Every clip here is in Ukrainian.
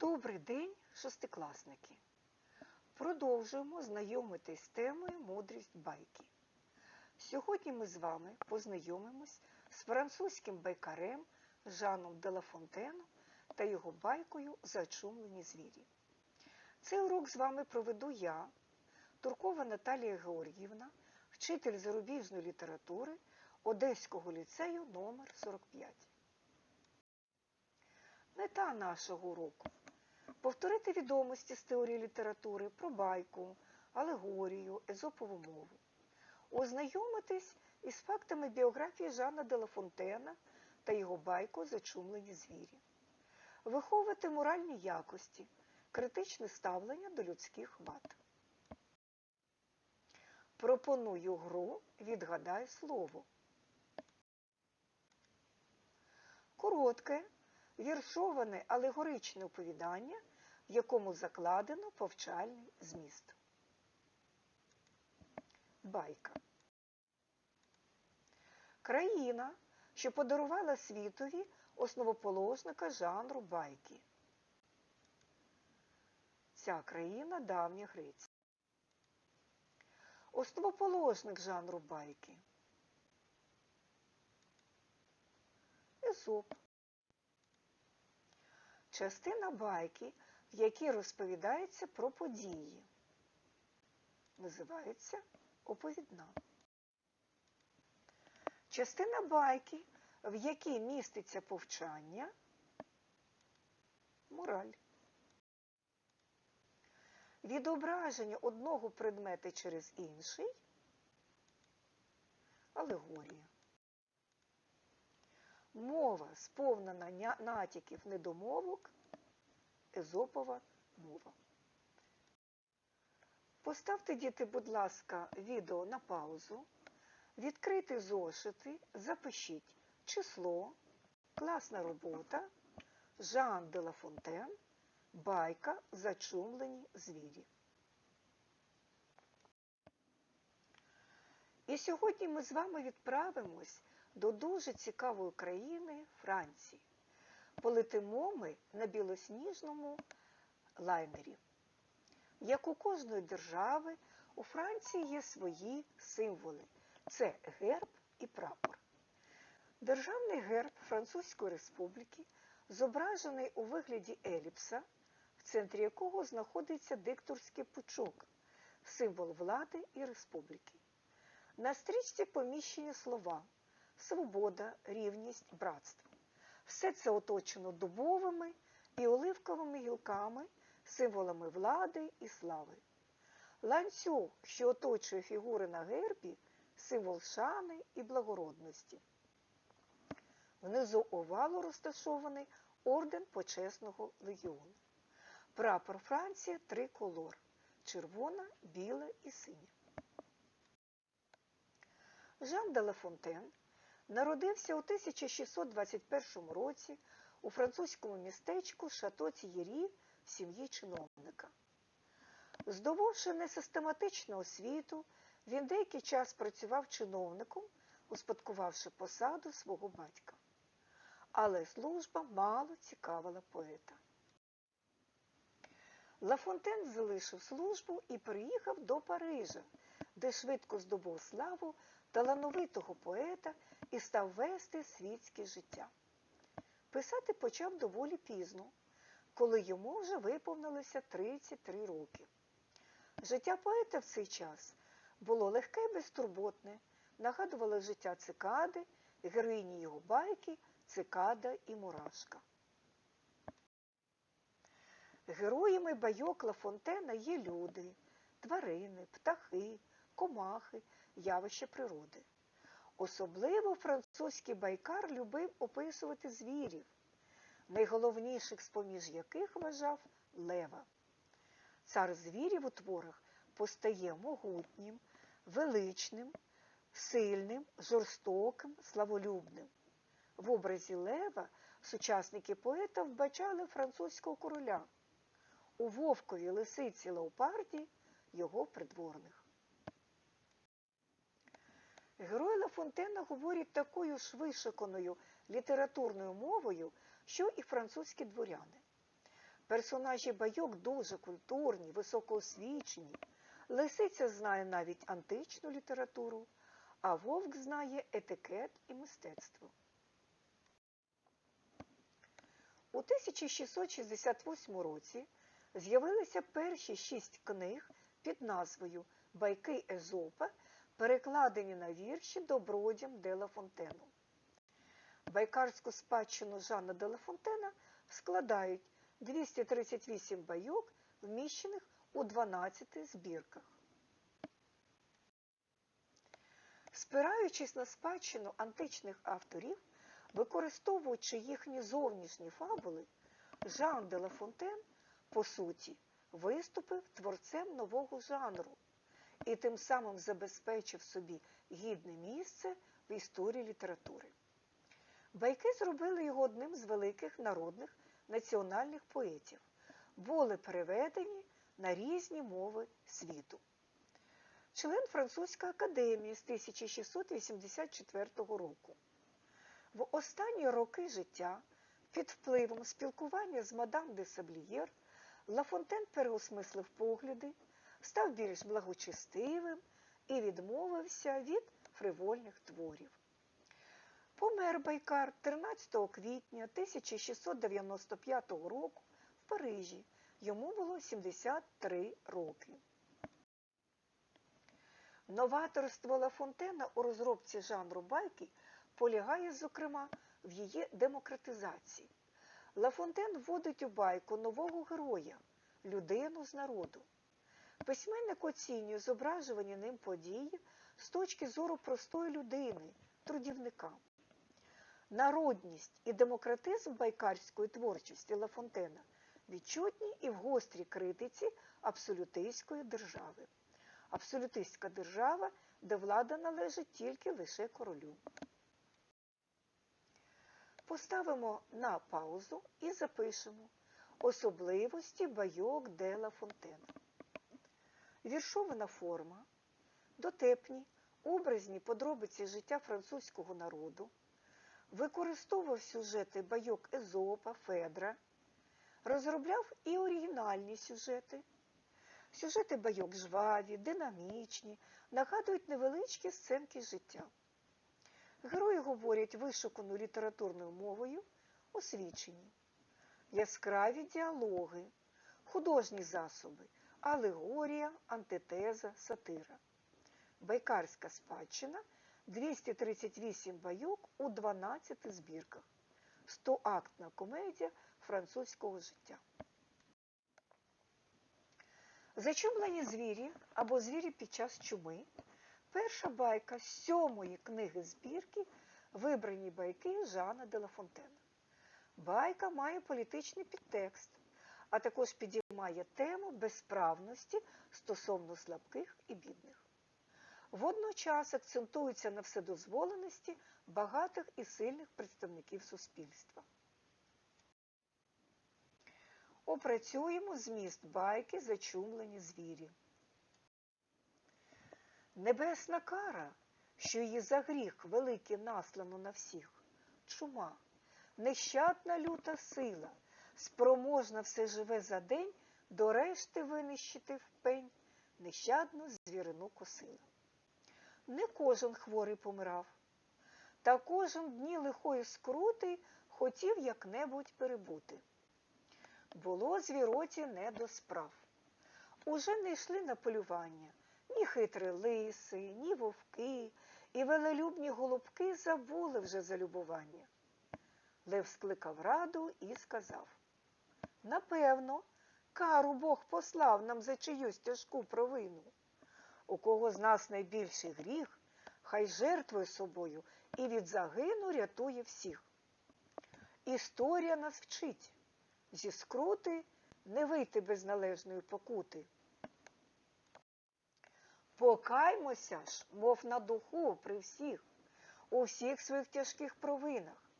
Добрий день, шестикласники! Продовжуємо знайомитись з темою мудрість байки. Сьогодні ми з вами познайомимось з французьким байкарем Жаном Делафонтеном та його байкою Зачумлені звірі. Цей урок з вами проведу я, Туркова Наталія Георгіївна, вчитель зарубіжної літератури Одеського ліцею номер 45 Мета нашого уроку повторити відомості з теорії літератури про байку, алегорію, езопову мову, ознайомитись із фактами біографії Жана Делафонтена та його байку Зачумлені звірі, виховувати моральні якості, критичне ставлення до людських вад. Пропоную гру Відгадай слово. Коротке, віршоване алегоричне оповідання, в якому закладено повчальний зміст. Байка. Країна, що подарувала світові основоположника жанру байки. Ця країна давня Греція. Основоположник жанру байки. Езоп. Частина байки, в якій розповідається про події. Називається оповідна. Частина байки, в якій міститься повчання, мораль. Відображення одного предмета через інший алегорія. Мова, сповнена натяків недомовок, езопова мова. Поставте, діти, будь ласка, відео на паузу, відкрийте зошити, запишіть число, класна робота, Жан де Лафонтен, байка Зачумлені звірі. І сьогодні ми з вами відправимось до дуже цікавої країни Франції. Полетимо ми на білосніжному лайнері. Як у кожної держави, у Франції є свої символи. Це герб і прапор. Державний герб Французької республіки зображений у вигляді еліпса, в центрі якого знаходиться дикторський пучок, символ влади і республіки. На стрічці поміщені слова свобода, рівність, братство. Все це оточено дубовими і оливковими гілками, символами влади і слави. Ланцюг, що оточує фігури на гербі, символ шани і благородності. Внизу овалу розташований орден почесного легіону. Прапор Франції триколор червона, біла і синя. Жан де Лафонтен народився у 1621 році у французькому містечку Шато Тієрі в сім'ї чиновника. Здобувши несистематичну освіту, він деякий час працював чиновником, успадкувавши посаду свого батька. Але служба мало цікавила поета. Лафонтен залишив службу і приїхав до Парижа, де швидко здобув славу талановитого поета і став вести світське життя. Писати почав доволі пізно, коли йому вже виповнилося 33 роки. Життя поета в цей час було легке і безтурботне, нагадувало життя цикади, героїні його байки, цикада і мурашка. Героями байок Лафонтена є люди, тварини, птахи, комахи, явища природи. Особливо французький байкар любив описувати звірів, найголовніших з-поміж яких вважав лева. Цар звірів у творах постає могутнім, величним, сильним, жорстоким, славолюбним. В образі лева сучасники поета вбачали французького короля, у вовкові лисиці леопарді його придворних. Герої Лафонтена говорять такою ж вишиканою літературною мовою, що і французькі дворяни. Персонажі байок дуже культурні, високоосвічені. Лисиця знає навіть античну літературу, а вовк знає етикет і мистецтво. У 1668 році з'явилися перші шість книг під назвою Байки Езопа, перекладені на вірші добродям де Ла Фонтену. Байкарську спадщину Жана де Ла Фонтена складають 238 байок, вміщених у 12 збірках. Спираючись на спадщину античних авторів, використовуючи їхні зовнішні фабули, Жан де по суті, виступив творцем нового жанру і тим самим забезпечив собі гідне місце в історії літератури. Байки зробили його одним з великих народних національних поетів, були переведені на різні мови світу. Член Французької академії з 1684 року. В останні роки життя під впливом спілкування з мадам де Саблієр Лафонтен переосмислив погляди, став більш благочестивим і відмовився від фривольних творів. Помер Байкар 13 квітня 1695 року в Парижі. Йому було 73 роки. Новаторство Лафонтена у розробці жанру байки полягає, зокрема, в її демократизації. Лафонтен вводить у байку нового героя, людину з народу. Письменник оцінює зображувані ним події з точки зору простої людини, трудівника. Народність і демократизм байкарської творчості Лафонтена відчутні і в гострій критиці абсолютистської держави. Абсолютистська держава, де влада належить тільки лише королю. Поставимо на паузу і запишемо особливості байок де Ла Фонтена. Віршована форма, дотепні, образні подробиці життя французького народу, використовував сюжети байок Езопа, Федра, розробляв і оригінальні сюжети. Сюжети байок жваві, динамічні, нагадують невеличкі сценки життя. Герої говорять вишуканою літературною мовою, освічені, яскраві діалоги, художні засоби, алегорія, антитеза, сатира. Байкарська спадщина 238 байок у 12 збірках, 100-актна комедія французького життя. Зачумлені звірі або звірі під час чуми. Перша байка сьомої книги збірки Вибрані байки Жана де Ла Фонтена. Байка має політичний підтекст, а також підіймає тему безправності стосовно слабких і бідних. Водночас акцентується на вседозволеності багатих і сильних представників суспільства. Опрацюємо зміст байки Зачумлені звірі. Небесна кара, що її за гріх великий наслано на всіх, чума, нещадна люта сила, спроможна все живе за день до решти винищити в пень, нещадну звірину косила. Не кожен хворий помирав, та кожен дні лихої скрути хотів як-небудь перебути. Було звіроті не до справ. Уже не йшли на полювання ні хитрі лиси, ні вовки, і велелюбні голубки забули вже залюбування. Лев скликав раду і сказав Напевно, кару Бог послав нам за чиюсь тяжку провину. У кого з нас найбільший гріх, хай жертвує собою і від загину рятує всіх. Історія нас вчить зі скрути не вийти без належної покути. Покаймося ж, мов на духу при всіх, у всіх своїх тяжких провинах.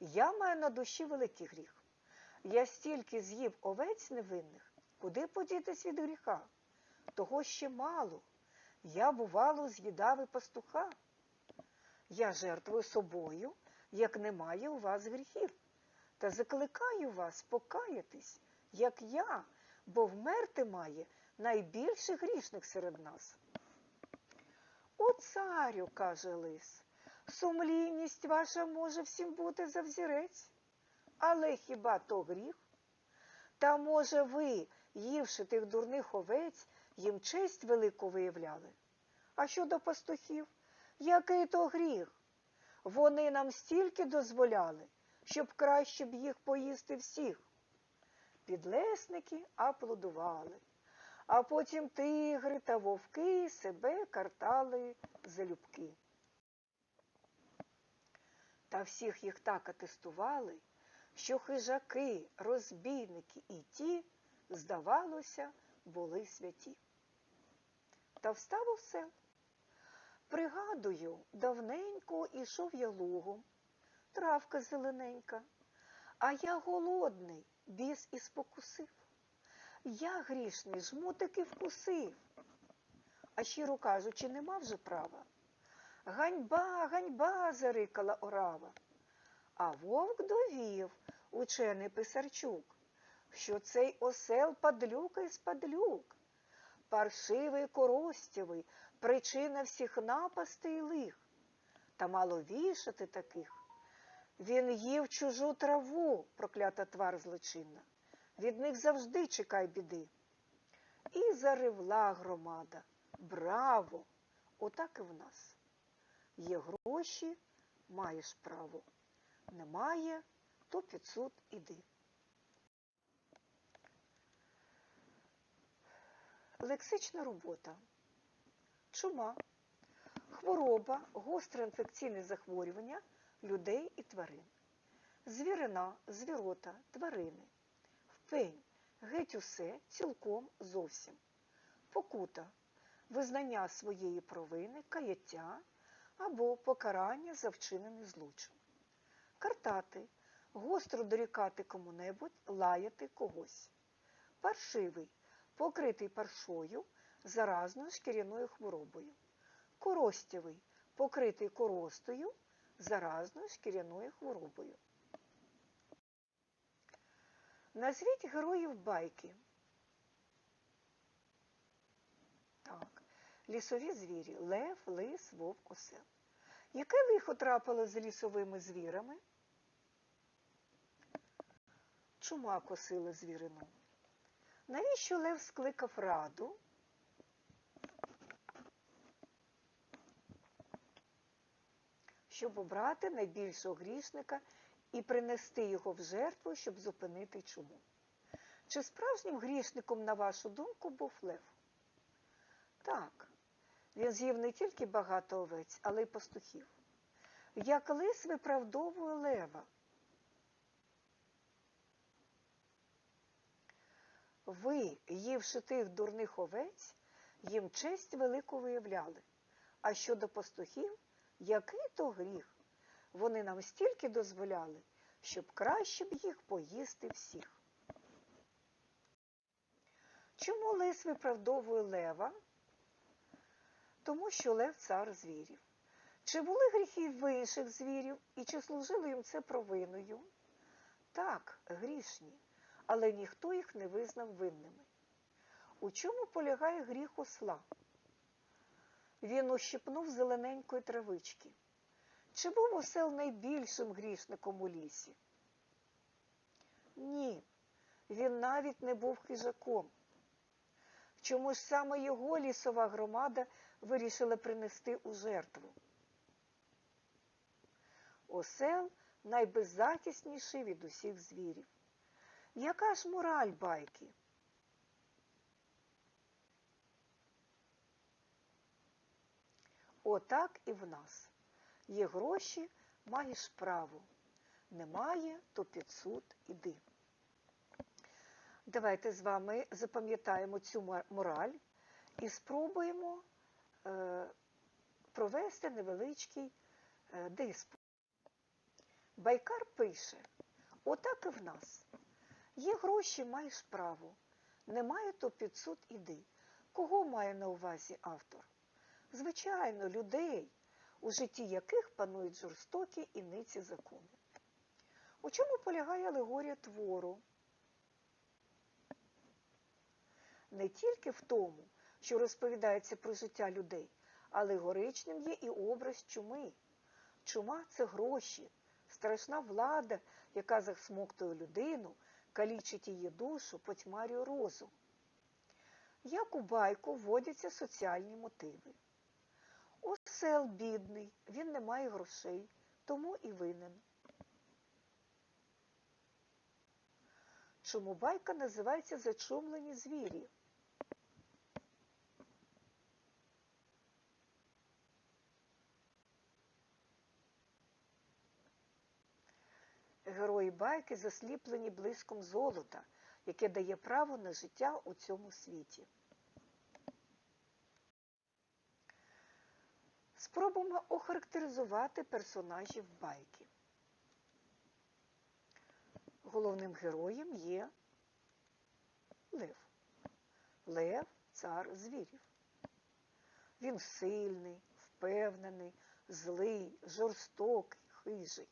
Я маю на душі великий гріх. Я стільки з'їв овець невинних, куди подітись від гріха? Того ще мало. Я, бувало, з'їдав і пастуха. Я жертвую собою, як немає у вас гріхів, та закликаю вас покаятись, як я, бо вмерти має найбільший грішник серед нас. О, царю, каже лис, сумлінність ваша може всім бути за взірець, але хіба то гріх? Та, може, ви, ївши тих дурних овець, їм честь велику виявляли? А щодо пастухів, який то гріх? Вони нам стільки дозволяли, щоб краще б їх поїсти всіх. Підлесники аплодували, а потім тигри та вовки себе картали залюбки. Та всіх їх так атестували, що хижаки, розбійники і ті, здавалося, були святі. Та встав усе. Пригадую, давненько ішов я лугом, травка зелененька, а я голодний, біс і спокусив. Я грішний, жмутики вкусив. А щиро кажучи, нема вже права. Ганьба, ганьба, зарикала орава. А вовк довів, учений писарчук, що цей осел падлюка із падлюк, паршивий коростєвий, причина всіх напастей і лих. Та мало вішати таких. Він їв чужу траву, проклята твар злочинна. Від них завжди чекай біди. І заривла громада. Браво! Отак і в нас. Є гроші, маєш право. Немає, то під суд іди. Лексична робота. Чума. Хвороба, гостре інфекційне захворювання людей і тварин. Звірина, звірота, тварини. Впень, геть усе, цілком, зовсім. Покута визнання своєї провини, каяття або покарання за вчинений злочин. Картати гостро дорікати кому-небудь, лаяти когось. Паршивий покритий паршою, заразною шкіряною хворобою. Коростєвий покритий коростою, заразною шкіряною хворобою. Назвіть героїв байки. Так. Лісові звірі лев, лис, вовк, осел. Яке лихо трапило з лісовими звірами? Чума косила звірину. Навіщо Лев скликав раду? Щоб обрати найбільшого грішника і принести його в жертву, щоб зупинити чуму. Чи справжнім грішником, на вашу думку, був Лев? Так, він з'їв не тільки багато овець, але й пастухів. Як лис виправдовує лева. Ви, ївши тих дурних овець, їм честь велику виявляли. А щодо пастухів, який то гріх? Вони нам стільки дозволяли, щоб краще б їх поїсти всіх. Чому лис виправдовує лева? Тому що лев цар звірів. Чи були гріхи в інших звірів і чи служило їм це провиною? Так, грішні але ніхто їх не визнав винними. У чому полягає гріх осла? Він ущипнув зелененької травички. Чи був осел найбільшим грішником у лісі? Ні, він навіть не був хижаком. Чому ж саме його лісова громада вирішила принести у жертву? Осел найбеззахисніший від усіх звірів. Яка ж мораль байки? Отак і в нас. Є гроші, маєш право. Немає, то під суд іди. Давайте з вами запам'ятаємо цю мораль і спробуємо е, провести невеличкий е, диспут. Байкар пише, отак і в нас. Є гроші, маєш право. Немає, то під суд іди. Кого має на увазі автор? Звичайно, людей, у житті яких панують жорстокі і ниці закони. У чому полягає алегорія твору? Не тільки в тому, що розповідається про життя людей, але горичним є і образ чуми. Чума це гроші, страшна влада, яка засмоктує людину, калічить її душу, потьмарює розум. Як у байку вводяться соціальні мотиви. Осел бідний, він не має грошей, тому і винен. Чому байка називається зачумлені звірі? Герої байки засліплені блиском золота, яке дає право на життя у цьому світі. Спробуємо охарактеризувати персонажів байки. Головним героєм є Лев. Лев цар звірів. Він сильний, впевнений, злий, жорстокий, хижий.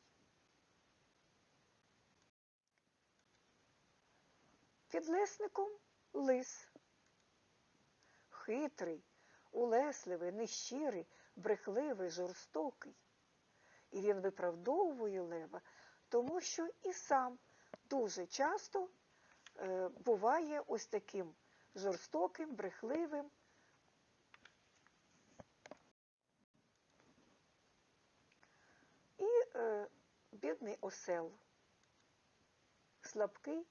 Підлесником лис. Хитрий, улесливий, нещирий, брехливий, жорстокий. І він виправдовує лева, тому що і сам дуже часто е, буває ось таким жорстоким, брехливим. І е, бідний осел, слабкий,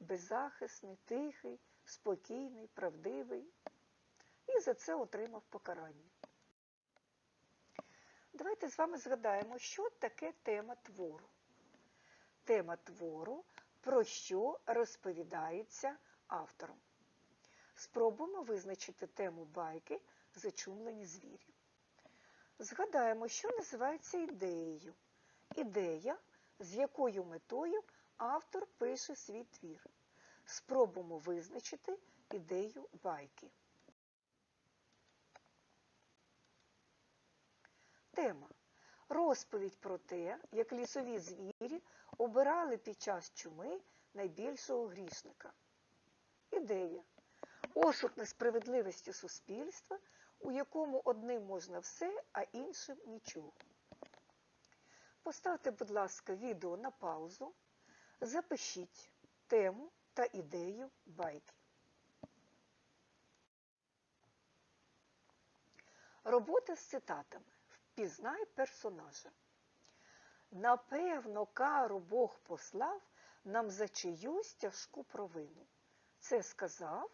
беззахисний, тихий, спокійний, правдивий. І за це отримав покарання. Давайте з вами згадаємо, що таке тема твору. Тема твору, про що розповідається автором. Спробуємо визначити тему байки Зачумлені звірі. Згадаємо, що називається ідеєю. Ідея, з якою метою автор пише свій твір. Спробуємо визначити ідею байки. Тема. Розповідь про те, як лісові звірі обирали під час чуми найбільшого грішника. Ідея. Осуд несправедливості суспільства, у якому одним можна все, а іншим нічого. Поставте, будь ласка, відео на паузу, запишіть тему та ідею байки. Робота з цитатами. Впізнай персонажа. Напевно, кару Бог послав нам за чиюсь тяжку провину. Це сказав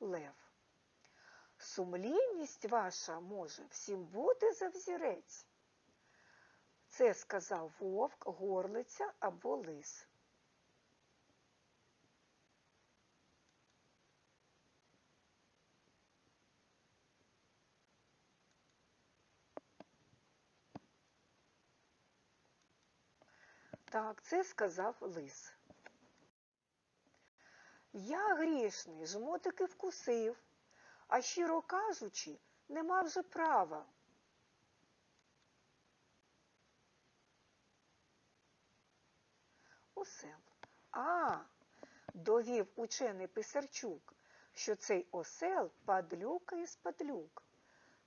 Лев. Сумлінність ваша може всім бути за взірець. Це сказав вовк, горлиця або лис. Так, це сказав лис. Я грішний, жмотики вкусив, а щиро кажучи, нема вже права. Осел. А, довів учений Писарчук, що цей осел падлюка із падлюк.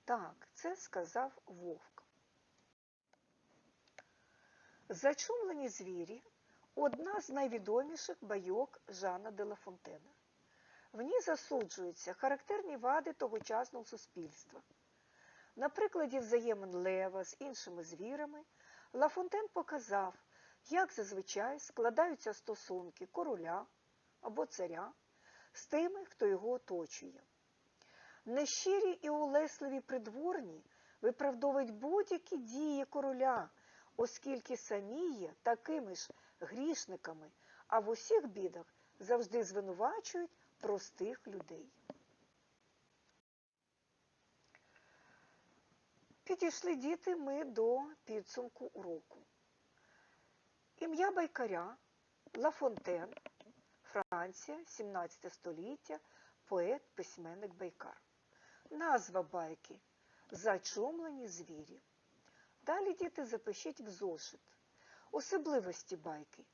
Так, це сказав вовк. Зачумлені звірі одна з найвідоміших байок Жана де Ла В ній засуджуються характерні вади тогочасного суспільства. На прикладі взаємин лева з іншими звірами Ла Фонтен показав, як зазвичай складаються стосунки короля або царя з тими, хто його оточує. Нещирі і улесливі придворні виправдовують будь-які дії короля, оскільки самі є такими ж грішниками, а в усіх бідах завжди звинувачують простих людей. Підійшли діти ми до підсумку уроку. Ім'я байкаря Ла Фонтен, Франція, 17 століття, поет, письменник байкар. Назва байки Зачумлені звірі. Далі діти запишіть в зошит. Особливості байки.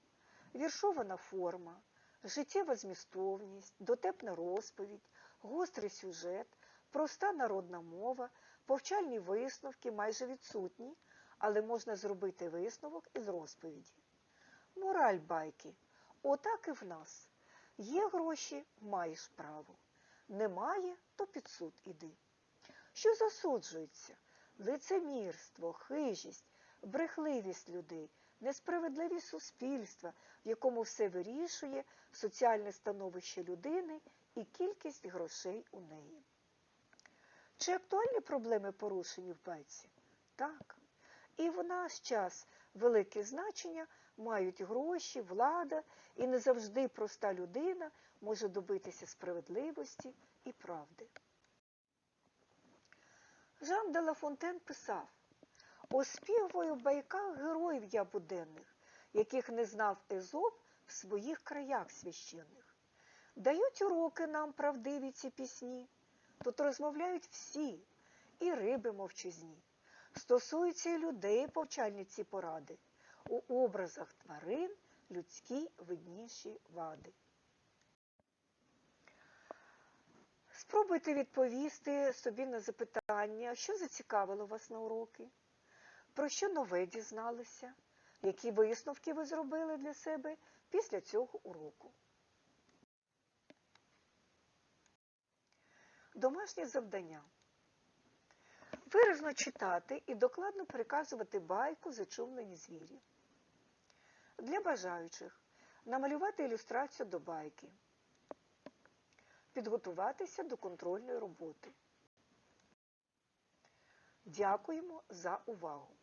віршована форма, життєва змістовність, дотепна розповідь, гострий сюжет, проста народна мова, повчальні висновки майже відсутні, але можна зробити висновок із розповіді. Мораль байки. Отак і в нас. Є гроші, маєш право. Немає, то під суд іди. Що засуджується? Лицемірство, хижість, брехливість людей, несправедливість суспільства, в якому все вирішує соціальне становище людини і кількість грошей у неї. Чи актуальні проблеми порушені в байці? Так. І в наш час велике значення мають гроші, влада, і не завжди проста людина може добитися справедливості і правди. Жан де Ла Фонтен писав Оспівую в байках героїв я буденних, яких не знав Езоп в своїх краях священних. Дають уроки нам правдиві ці пісні, тут розмовляють всі, і риби мовчазні. Стосуються і людей повчальні ці поради, у образах тварин людські видніші вади. Спробуйте відповісти собі на запитання, що зацікавило вас на уроки, про що нове дізналися, які висновки ви зробили для себе після цього уроку. Домашнє завдання. Виражно читати і докладно переказувати байку зачумлені звірі. Для бажаючих намалювати ілюстрацію до байки. Підготуватися до контрольної роботи. Дякуємо за увагу!